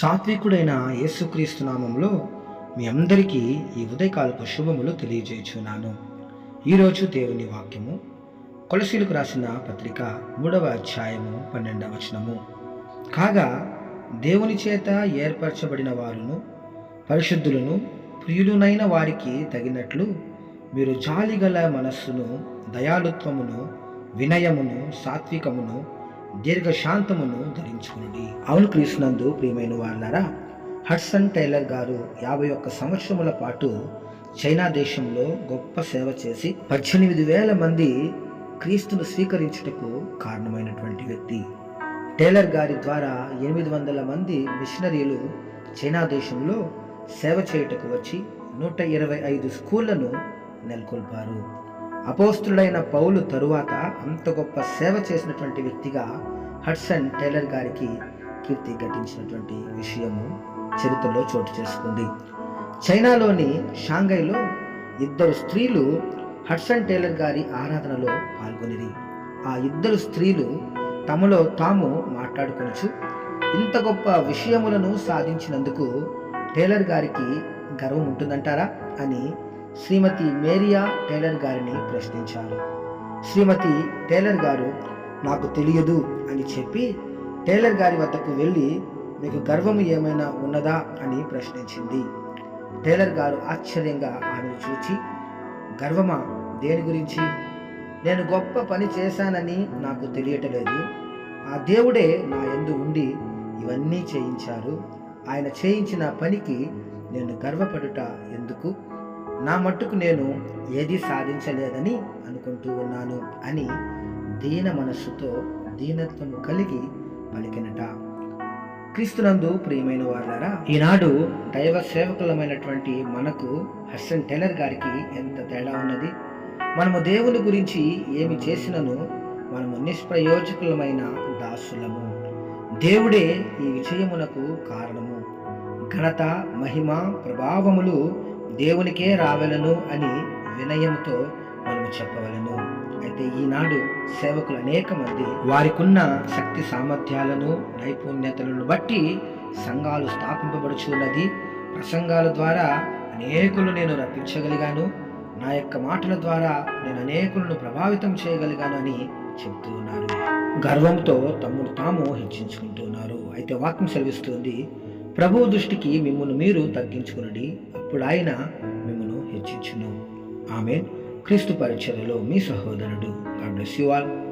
సాత్వికుడైన యేసుక్రీస్తు నామంలో మీ అందరికీ ఈ ఉదయకాలపు శుభములు తెలియజేయుచున్నాను. ఈరోజు దేవుని వాక్యము కొలసీలకు రాసిన పత్రిక మూడవ అధ్యాయము పన్నెండవ వచనము. కాగా దేవుని చేత ఏర్పరచబడిన వారును పరిశుద్ధులను ప్రియులునైన వారికి తగినట్లు మీరు జాలిగల మనస్సును దయాలుత్వమును వినయమును సాత్వికమును దీర్ఘశాంతమును ధరించుకుని అవును క్రీస్తునందు ప్రియమైన వాళ్ళారా హడ్సన్ టైలర్ గారు యాభై ఒక్క సంవత్సరముల పాటు చైనా దేశంలో గొప్ప సేవ చేసి పద్దెనిమిది వేల మంది క్రీస్తును స్వీకరించుటకు కారణమైనటువంటి వ్యక్తి. టైలర్ గారి ద్వారా ఎనిమిది వందల మంది మిషనరీలు చైనా దేశంలో సేవ చేయుటకు వచ్చి నూట ఇరవై ఐదు స్కూళ్ళను నెలకొల్పారు. అపోస్తుడైన పౌలు తరువాత అంత గొప్ప సేవ చేసినటువంటి వ్యక్తిగా హడ్సన్ టైలర్ గారికి కీర్తి గట్టించినటువంటి విషయము చరిత్రలో చోటు చేసుకుంది. చైనాలోని షాంఘైలో ఇద్దరు స్త్రీలు హడ్సన్ టైలర్ గారి ఆరాధనలో పాల్గొనిరి. ఆ ఇద్దరు స్త్రీలు తమలో తాము మాట్లాడుకొనచ్చు ఇంత గొప్ప విషయములను సాధించినందుకు టైలర్ గారికి గర్వం ఉంటుందంటారా అని శ్రీమతి మేరియా టైలర్ గారిని ప్రశ్నించారు. శ్రీమతి టైలర్ గారు నాకు తెలియదు అని చెప్పి టైలర్ గారి వద్దకు వెళ్ళి మీకు గర్వము ఏమైనా ఉన్నదా? అని ప్రశ్నించింది. టైలర్ గారు ఆశ్చర్యంగా ఆమెను చూచి గర్వమా? దేని గురించి? నేను గొప్ప పని చేశానని నాకు తెలియటలేదు. ఆ దేవుడే నా ఎందు ఉండి ఇవన్నీ చేయించారు. ఆయన చేయించిన పనికి నేను గర్వపడుట ఎందుకు? నా మట్టుకు నేను ఏది సాధించలేదని అనుకుంటూ ఉన్నాను అని దీన మనస్సుతో దీనత్వం కలిగి పలికినట. క్రీస్తునందు ప్రియమైన వారులారా ఈనాడు దైవ సేవకులమైనటువంటి మనకు హస్సన్ టైలర్ గారికి ఎంత తేడా ఉన్నది? మనము దేవుని గురించి ఏమి చేసినను మనము నిష్ప్రయోజకులమైన దాసులము. దేవుడే ఈ విజయమునకు కారణము. ఘనత మహిమ ప్రభావములు దేవునికే రావెలను అని వినయంతో మనము చెప్పవలను. అయితే ఈనాడు సేవకులు అనేక మంది వారికున్న శక్తి సామర్థ్యాలను నైపుణ్యతలను బట్టి సంఘాలు స్థాపింపబడుచున్నది. ప్రసంగాల ద్వారా అనేకులు నేను రప్పించగలిగాను. నా యొక్క మాటల ద్వారా నేను అనేకులను ప్రభావితం చేయగలిగాను అని చెబుతూ ఉన్నారు. గర్వంతో తమ్ముడు తాము హెచ్చించుకుంటున్నారు అయితే వాక్యం సెలవిస్తుంది ప్రభు దృష్టికి మిమ్మల్ని మీరు తగ్గించుకునడి. అప్పుడు ఆయన మిమ్మల్ని హెచ్చించును. ఆమె క్రీస్తు పరిచర్యలో మీ సహోదరుడు. God bless you all.